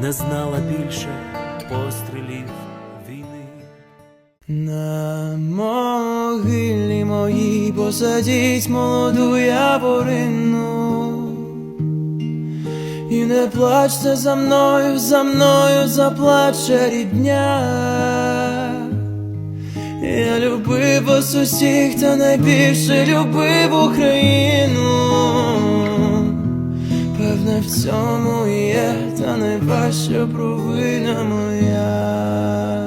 не знала більше пострілів війни. На могилі моїй посадіть молоду яворину. І не плачте за мною, за мною заплаче рідня. Я любив вас усіх, та найбільше любив Україну в цьому є, та найважча провина моя